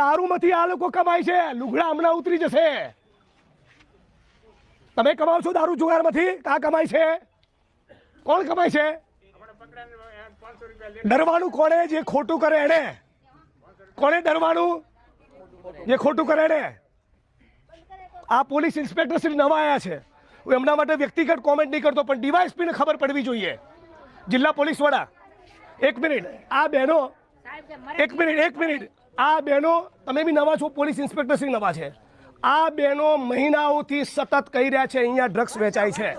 દારૂમાંથી આ લોકો કમાય છે. લુગડા હમણાં ઉતરી જશે. તમે કમાવ છો દારૂ જુગારમાંથી? કા કમાય છે? કોણ કમાય છે? ડરવાનું કોણે જે ખોટું કરે એને કોણે ડરવાનું? જે ખોટું કરે એને આ પોલીસ ઇન્સ્પેક્ટર શ્રી નવા આવ્યા છે. હું એમના માટે વ્યક્તિગત કોમેન્ટ નહીં કરતો, પણ ડીવાયએસપીને ખબર પડવી જોઈએ. જિલ્લા પોલીસ વડા એક મિનિટ. આ બહેનો, એક મિનિટ એક મિનિટ. આ બહેનો તમે બી નવા છો પોલીસ ઇન્સ્પેક્ટર શ્રી નવા છે. આ બહેનો મહિનાઓથી સતત કહી રહ્યા છે અહીંયા ડ્રગ્સ વેચાય છે.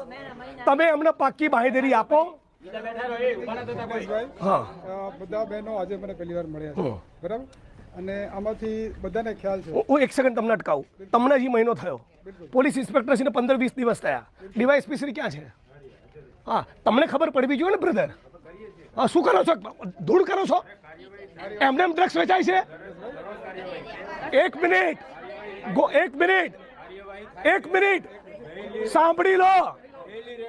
તમે અમને પાક્કી બાહેધરી આપો. હા. બધા બહેનો આજે મને પહેલી વાર મળ્યા છે. બરાબર? અને આમાંથી બધાને ખ્યાલ છે. હું- એક સેકન્ડ તમને અટકાવું. તમને હજી મહિનો થયો. પોલીસ ઇન્સ્પેક્ટર શ્રીને પંદર વીસ દિવસ થયા. ડીવાયએસપી શ્રી ક્યાં છે? હા તમને ખબર પડવી જોઈએ ને બ્રધર? શું કરો છો? ધૂળ કરો છો? એમને એમ ડ્રગ્સ વેચાય છે? એક મિનિટ. ગો, એક મિનિટ. એક મિનિટ. સાંભળી લો.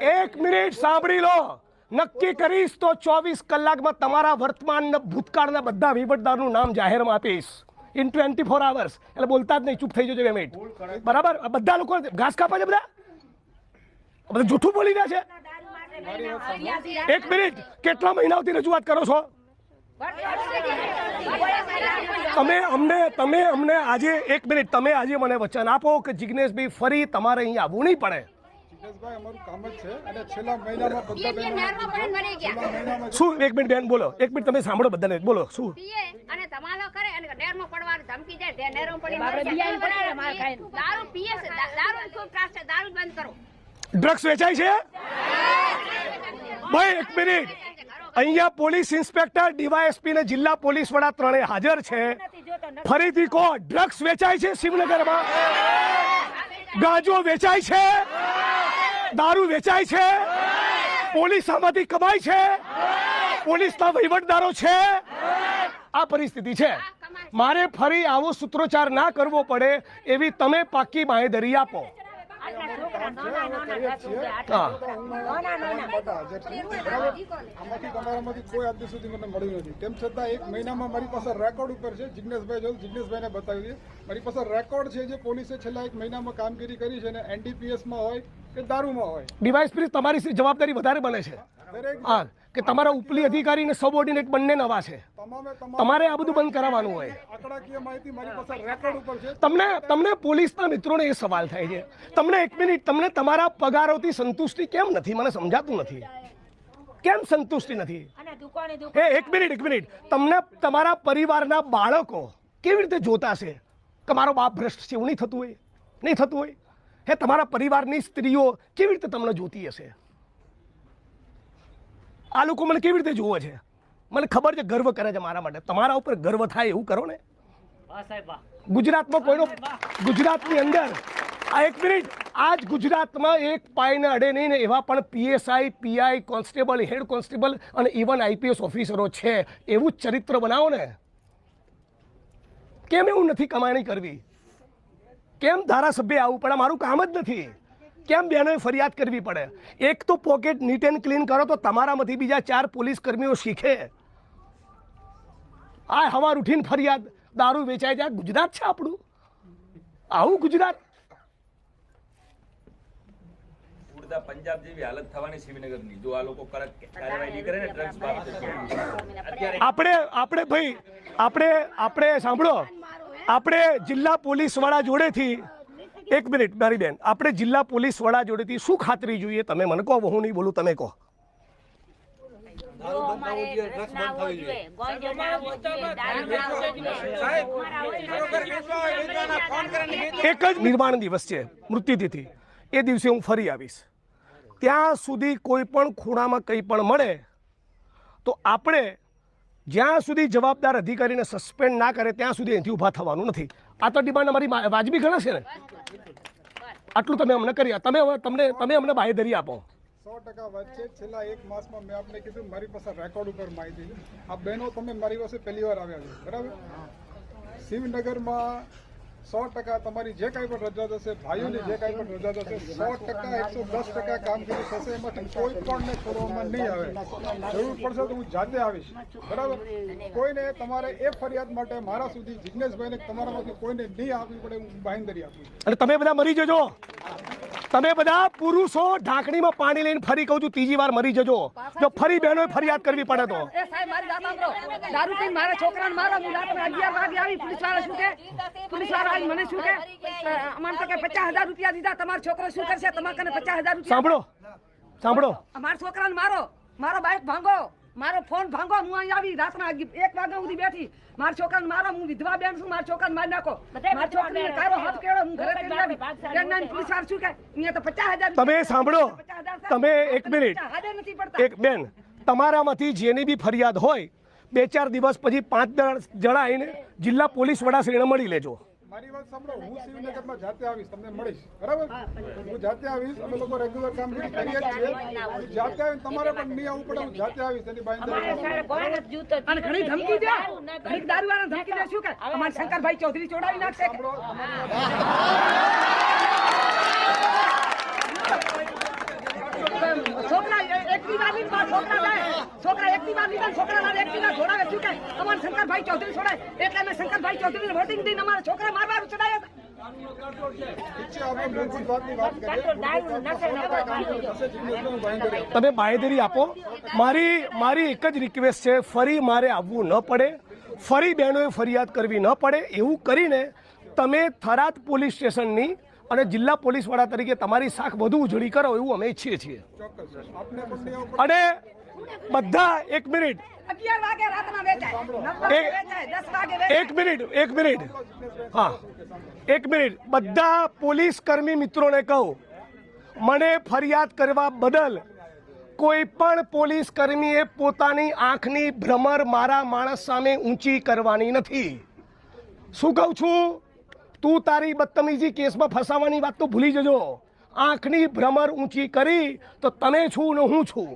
એક મિનિટ સાંભળી લો. નક્કી કરીશ તો ચોવીસ કલાકમાં તમારા વર્તમાન ભૂતકાળના બધા વહીવટદારનું નામ જાહેરમાં આપીશ. ઇન ટ્વેન્ટી ફોર આવર્સ એટલે બોલતા જ નહીં, ચૂપ થઈ જજો બે મિનિટ. બરાબર? બધા લોકો ઘાસ કાપા છે બધા? બધા જૂઠું બોલી રહ્યા છે? એક મિનિટ. કેટલા મહિનાઓથી રજૂઆત કરો છો? તમે અમને તમે અમને આજે એક મિનિટ તમે આજે મને વચન આપો કે જિજ્ઞેશભાઈ ફરી તમારે અહીંયા આવવું નહીં પડે. શું એક મિનિટ બેન બોલો. એક મિનિટ તમે સાંભળો બધાને બોલો શું? અને કરે અને પડવાની ધમકી જાય પડી પીએ ત્રાસ છે? દારૂ બંધ કરો. ડ્રગ્સ વેચાય છે? ભાઈ, એક મિનિટ. અહીંયા પોલીસ ઇન્સ્પેક્ટર, ડીવાયએસપી ને જિલ્લા પોલીસ વડા ત્રણે હાજર છે. ફરીથી કહો, ડ્રગ્સ વેચાય છે શિવનગરમાં ગાંજો વેચાય છે? દારૂ વેચાય છે? પોલીસ આમાંથી કમાય છે? પોલીસના વહીવટદારો છે? આ પરિસ્થિતિ છે. મારે ફરી આવો સૂત્રોચ્ચાર ના કરવો પડે, એવી તમે પાકી બાંહેધરી આપો હા બધા હાજર છે બરાબર આમાંથી તમારામાંથી આજ સુધી મને મળ્યું નથી તેમ છતાં એક મહિનામાં મારી પાસે રેકોર્ડ ઉપર છે જિગ્નેશભાઈ જો જિગ્નેશભાઈને બતાવી દઈએ મારી પાસે રેકોર્ડ છે જે પોલીસે છેલ્લા એક મહિનામાં કામગીરી કરી છે ને એનડીપીએસમાં હોય કે દારૂમાં હોય ડિવાઇસ પ્લીઝ તમારી જવાબદારી વધારે બને છે. હા કે તમારા ઉપલી અધિકારી અને સબઓર્ડિનેટ બંને નવા છે. તમારે આ બધું બંધ કરાવવાનું હોય. આંકડાકીય માહિતી મારી પાસે રેકોર્ડ ઉપર છે. તમને તમને પોલીસના મિત્રોને એ સવાલ થાય છે. તમને એક મિનિટ તમને તમારા પગારોથી સંતુષ્ટિ કેમ નથી? મને સમજાતું નથી. કેમ સંતુષ્ટિ નથી? હે એ એક મિનિટ એક મિનિટ. તમને તમારા પરિવારના બાળકો કેવી રીતે જોતા છે કે મારો બાપ ભ્રષ્ટ છે એવું નહીં થતું હોય? નહીં થતું હોય? હે તમારા પરિવારની સ્ત્રીઓ કેવી રીતે તમને જોતી હશે? આ લોકો મને કેવી રીતે જુએ છે? મને ખબર છે ગર્વ કરે છે મારા માટે. તમારા ઉપર ગર્વ થાય એવું કરો ને. ગુજરાતમાં કોઈનો ગુજરાતની અંદર. આ એક મિનિટ. આજ ગુજરાતમાં એક પાયને અડે નહીં ને એવા પણ PSI PI constable head constable અને ઇવન આઈપીએસ ઓફિસરો છે. એવું ચરિત્ર બનાવો ને. કેમ એવું નથી કમાણી કરવી? કેમ ધારાસભ્ય આવવું પણ મારું કામ જ નથી. કેમ બહેનોએ ફરિયાદ કરવી પડે? એક તો પોકેટ નીટ એન્ડ ક્લીન કરો તો તમારામાંથી બીજા ચાર પોલીસ કર્મીઓ શીખે. આ હવાર ઉઠીને ફરિયાદ દારૂ વેચાય જાય. ગુજરાત છે આપણું. આવું ગુજરાત. પંજાબ જેવી હાલત થવાની શ્રીનગરની. જો આ લોકો કડક કાર્યવાહી નહીં કરે ને ડ્રગ્સ બાબતે આપણે આપણે ભાઈ આપણે આપણે સાંભળો. આપણે જિલ્લા પોલીસવાળા જોડેથી એક મિનિટ મારી બેન આપણે જિલ્લા પોલીસ વડા જોડેથી શું ખાતરી જોઈએ? તમે મને કહો હું નહીં બોલું તમે કહો. એક જ નિર્માણ દિવસ છે મૃત્યુતિથિ એ દિવસે હું ફરી આવીશ. ત્યાં સુધી કોઈ પણ ખૂણામાં કંઈ પણ મળે તો આપણે જ્યાં સુધી જવાબદાર અધિકારીને સસ્પેન્ડ ના કરે ત્યાં સુધી અહીંથી ઊભા થવાનું નથી. આ તો ડિમાન્ડ અમારી વાજબી ગણાશે ને? આટલું તમે અમને કરી તમે હવે તમને તમે અમને બાહેધરી આપો. સો ટકા વાત છે. છેલ્લા એક માસમાં મેં આપને કીધું મારી પાસે રેકોર્ડ ઉપર માહિતી છે. આ બહેનો તમે મારી પાસે પહેલી વાર આવ્યા છો. બરાબર? શિવનગરમાં સો ટકા તમારી જે કાંઈ પણ રજા થશે ભાઈઓની જે કાંઈ પણ રજા થશે સો ટકા, એકસો દસ ટકા કામગીરી થશે એમાંથી કોઈ પણ છોડવામાં નહીં આવે. જરૂર પડશે તો હું જાતે આવીશ. બરાબર? કોઈને તમારે એ ફરિયાદ માટે મારા સુધી જિજ્ઞેશભાઈને તમારામાંથી કોઈને નહીં આપવી પડે, હું બાંહેધરી આપું એટલે તમે બધા મરી જજો. તમે બધા પુરુષો ઢાંકણીમાં પાણી લઈને ફરી કહું છું ત્રીજી વાર મરી જજો. જો ફરી બહેનોએ ફરિયાદ કરવી પડે તો. એ સાહેબ મારી વાત સાંભળો. દારૂ પીને મારા છોકરાને મારો હું રાત્રે વાગે આવી પોલીસવાળા શું કે? પોલીસવાળા આવી મને શું કે? અમારે તો કે પચાસ હજાર રૂપિયા દીધા તમારો છોકરો શું કરશે? તમારે કને પચાસ હજાર રૂપિયા? સાંભળો સાંભળો. અમારા છોકરાને મારો મારો બાઈક ભાંગો. મારો ફોન ભાંગો હું અહીં આવી રાતના એક વાગ્યા સુધી બેઠી. મારા છોકરાને મારો હું વિધવા બેન છું મારા છોકરાને મારી નાખો. મારા છોકરાને કારો હાથ કેળો હું ઘરે કરી આવી પ્રેગ્નન્ટ પોલીસ વાર શું કે? અહીંયા તો પચાસ હજાર તમે સાંભળો તમે એક મિનિટ. નથી પડતા. એક બેન તમારામાંથી જેની બી ફરિયાદ હોય બે ચાર દિવસ પછી પાંચ જણા આવીને જિલ્લા પોલીસ વડા શ્રીને મળી લેજો. મારી વાત સાંભળો. હું શિવનગરમાં જાતે આવીશ તમને મળીશ. બરાબર? હું જાતે આવીશ અમે લોકો રેગ્યુલર કામગીરી કરીએ જ છીએ. હું જાતે આવીને તમારે પણ નહીં આવવું પડે હું જાતે આવીશ એની બાંહેધરી અને ઘણી ધમકી દે. ઘણી દારૂવાળા ધમકી દે શું કે? અમારે શંકરભાઈ ચૌધરી ચોડાવી નાખશે તમે બાંહેધરી આપો. મારી મારી એક જ રિક્વેસ્ટ છે, ફરી મારે આવવું ન પડે. ફરી બહેનોએ ફરિયાદ કરવી ન પડે. એવું કરીને તમે થરાદ પોલીસ સ્ટેશનની અને જિલ્લા પોલીસ વડા તરીકે તમારી શાખ વધુ ઉજળી કરો એવું અમે ઈચ્છીએ છીએ. અને બધા એક મિનિટ. એક મિનિટ એક મિનિટ. હા. એક મિનિટ. બધા પોલીસ કર્મી મિત્રોને કહું મને ફરિયાદ કરવા બદલ કોઈ પણ પોલીસ કર્મીએ પોતાની આંખની ભ્રમર મારા માણસ સામે ઊંચી કરવાની નથી. શું કહું છું? તું તારી બદતમીજી કેસમાં ફસાવાની વાત તો ભૂલી જજો. આંખની ભ્રમર ઊંચી કરી તો તમે છું ને હું છું.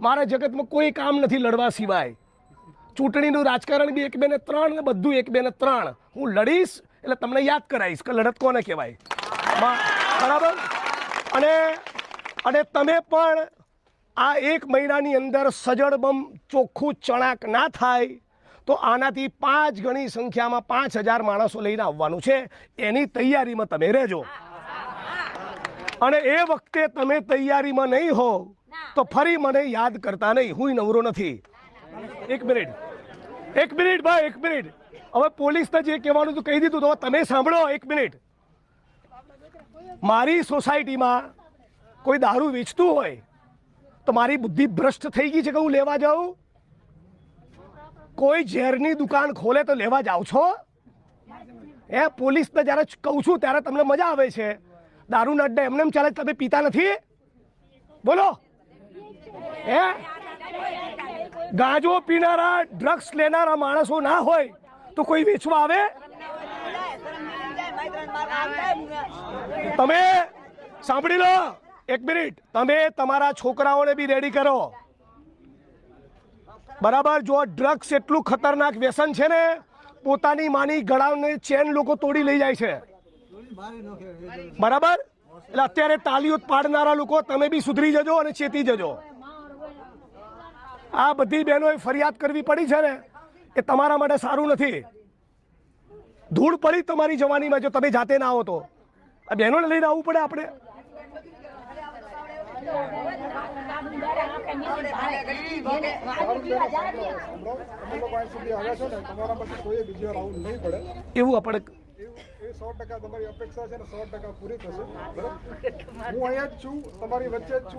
મારા જગતમાં કોઈ કામ નથી લડવા સિવાય. ચૂંટણીનું રાજકારણ બી એક બે ને ત્રણ ને બધું એક બે ને ત્રણ. હું લડીશ એટલે તમને યાદ કરાવીશ કે લડત કોને કહેવાય. બરાબર? અને અને તમે પણ આ એક મહિનાની અંદર સજડબમ ચોખ્ખું ચણાક ના થાય. તો આનાથી પાંચ ગણી સંખ્યામાં પાંચ હજાર માણસો લઈને આવવાનું છે. એની તૈયારીમાં તમે રહેજો. અને એ વખતે તમે તૈયારીમાં નહીં હો, તો ફરી મને યાદ કરતા નહીં. હું નવરો નથી. એક મિનિટ. એક મિનિટ ભાઈ, એક મિનિટ. હવે પોલીસને જે કહેવાનું હતું, કહી દીધું તો તમે સાંભળો, એક મિનિટ. મારી સોસાયટીમાં કોઈ દારૂ વેચતું હોય, તો મારી બુદ્ધિ ભ્રષ્ટ થઈ ગઈ છે કે હું લેવા જાઉં? કોઈ ઝેરની દુકાન ખોલે તો લેવા જાઓ છો? એ પોલીસને જ્યારે કહું છું, ત્યારે તમને મજા આવે છે. દારૂના અડ્ડા એમને એમ ચાલે તમે પીતા નથી? બોલો. હે? ગાંજો પીનારા ડ્રગ્સ લેનારા માણસો ના હોય તો કોઈ વેચવા આવે? તમે સાંભળી લો, એક મિનિટ. તમે તમારા છોકરાઓને બી રેડી કરો. બરાબર, જો ડ્રગ્સ એટલું ખતરનાક વ્યસન છે ને, પોતાની માની ગળાને ચેન લોકો તોડી લઈ જાય છે. બરાબર? એટલે અત્યારે તાલીઓ પાડનારા લોકો, તમે બી સુધરી જજો અને ચેતી જજો. આ બધી બહેનોએ ફરિયાદ કરવી પડી છે ને, એ તમારા માટે સારું નથી. ધૂળ પડી તમારી જવાનીમાં, જો તમે જાતે ના આવો તો. આ બહેનોને લઈને આવવું પડે આપણે. એવું આપણે સો ટકા તમારી અપેક્ષા છે ને સો ટકા પૂરી થશે. હું અહીંયા જ છું, તમારી વચ્ચે જ છું.